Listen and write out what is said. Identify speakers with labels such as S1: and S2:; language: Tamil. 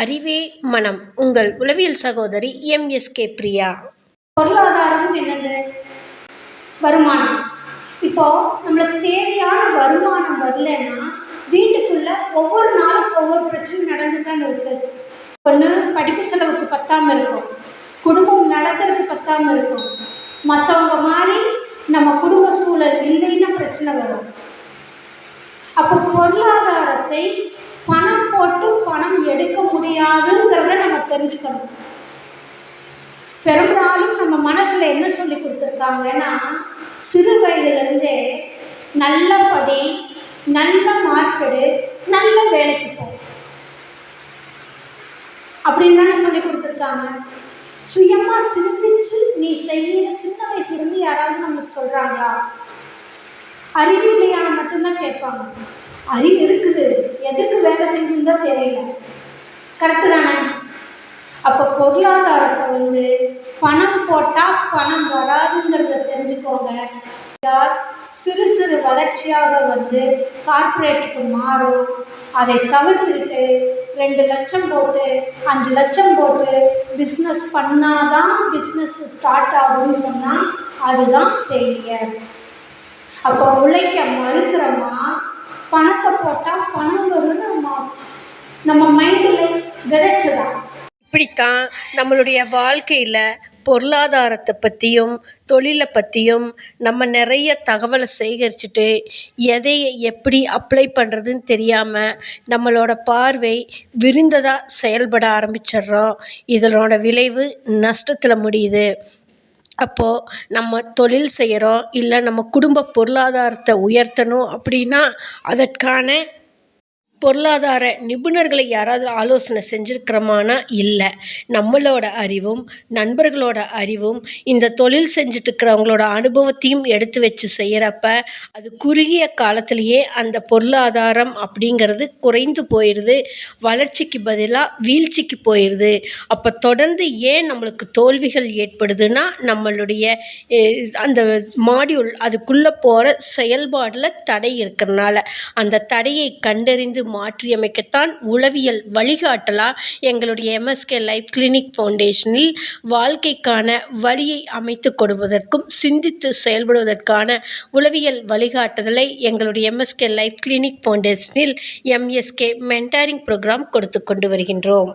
S1: அறிவே மனம். உங்கள் உளவியல் சகோதரி எம்எஸ்கே பிரியா.
S2: பொருளாதாரம் என்னது? வருமானம். இப்போ நம்மளுக்கு தேவையான வருமானம் வரலன்னா வீட்டுக்குள்ள ஒவ்வொரு நாளும் ஒவ்வொரு பிரச்சனை நடந்துதான் இருக்கு. ஒன்று படிப்பு செலவுக்கு பத்தாம இருக்கும். குடும்பம் நடத்துறது பத்தாம இருக்கும். மற்றவங்க மாதிரி நம்ம குடும்ப சூழல் இல்லைன்னா பிரச்சனை வரும். அப்போ பொருளாதாரத்தை பணம் போட்டு பணம் எடுக்க முடியாதுங்கிறத நம்ம தெரிஞ்சுக்கணும். பெரும்பாலும் நம்ம மனசுல என்ன சொல்லி கொடுத்துருக்காங்கன்னா சிறு வயதிலிருந்தே நல்ல படி நல்ல மார்க்கெடு நல்ல வேலைக்கு போ. அப்படின்னு தானே சொல்லி கொடுத்துருக்காங்க. சுயமாக சிந்திச்சு நீ செய்யற சின்ன வயசுலேருந்து யாராவது நம்மளுக்கு சொல்கிறாங்களா அறிவு இல்லையான்னு மட்டும்தான் கேட்பாங்க. அறிவு இருக்குது. செஞ்சிருந்தோ தெரியல கரெக்டு தானே? அப்போ பொருளாதாரத்தை வந்து பணம் போட்டால் பணம் வராதுங்கிறத தெரிஞ்சுக்கோங்க. சிறு சிறு வளர்ச்சியாக வந்து கார்ப்பரேட்டுக்கு மாறும். அதை தவிர்த்துக்கிட்டு ரெண்டு லட்சம் போட்டு அஞ்சு லட்சம் போட்டு பிஸ்னஸ் பண்ணாதான் பிஸ்னஸ் ஸ்டார்ட் ஆகும்னு சொன்னால் அதுதான் ஃபெயிலியர் அப்போ உழைக்க மறுக்கிறோமா? பணத்தை போட்டால் பணம் வரும்னு நம்ம நம்ம மைண்டில் விதைச்சதா
S1: இப்படித்தான் நம்மளுடைய வாழ்க்கையில் பொருளாதாரத்தை பற்றியும் தொழிலை பற்றியும் நம்ம நிறைய தகவலை சேகரிச்சுட்டு எதை எப்படி அப்ளை பண்ணுறதுன்னு தெரியாமல் நம்மளோட பார்வை விரிந்ததாக செயல்பட ஆரம்பிச்சிடுறோம். இதனோட விளைவு நஷ்டத்தில் முடியுது. அப்போது நம்ம தொழில் செய்கிறோம் இல்லை நம்ம குடும்ப பொருளாதாரத்தை உயர்த்தணும் அப்படின்னா அதற்கான பொருளாதார நிபுணர்களை யாராவது ஆலோசனை செஞ்சுருக்கிறோமானா இல்லை. நம்மளோட அறிவும் நண்பர்களோட அறிவும் இந்த தொழில் செஞ்சிட்ருக்கிறவங்களோட அனுபவத்தையும் எடுத்து வச்சு செய்கிறப்ப அது குறுகிய காலத்திலேயே அந்த பொருளாதாரம் அப்படிங்கிறது குறைந்து போயிடுது வளர்ச்சிக்கு பதிலாக வீழ்ச்சிக்கு போயிடுது அப்போ தொடர்ந்து ஏன் நம்மளுக்கு தோல்விகள் ஏற்படுதுன்னா நம்மளுடைய அந்த மாடியூல் அதுக்குள்ளே போகிற செயல்பாடில் தடை இருக்கிறனால. அந்த தடையை கண்டறிந்து மாற்றியமைக்கத்தான் உளவியல் வழிகாட்டலாக எங்களுடைய எம்எஸ்கே லைஃப் கிளினிக் ஃபவுண்டேஷனில் வாழ்க்கைக்கான வழியை அமைத்து கொடுப்பதற்கும் சிந்தித்து செயல்படுவதற்கான உளவியல் வழிகாட்டுதலை எங்களுடைய எம்எஸ்கே லைஃப் கிளினிக் ஃபவுண்டேஷனில் எம்எஸ்கே மென்டாரிங் ப்ரோக்ராம் கொடுத்து கொண்டு வருகின்றோம்.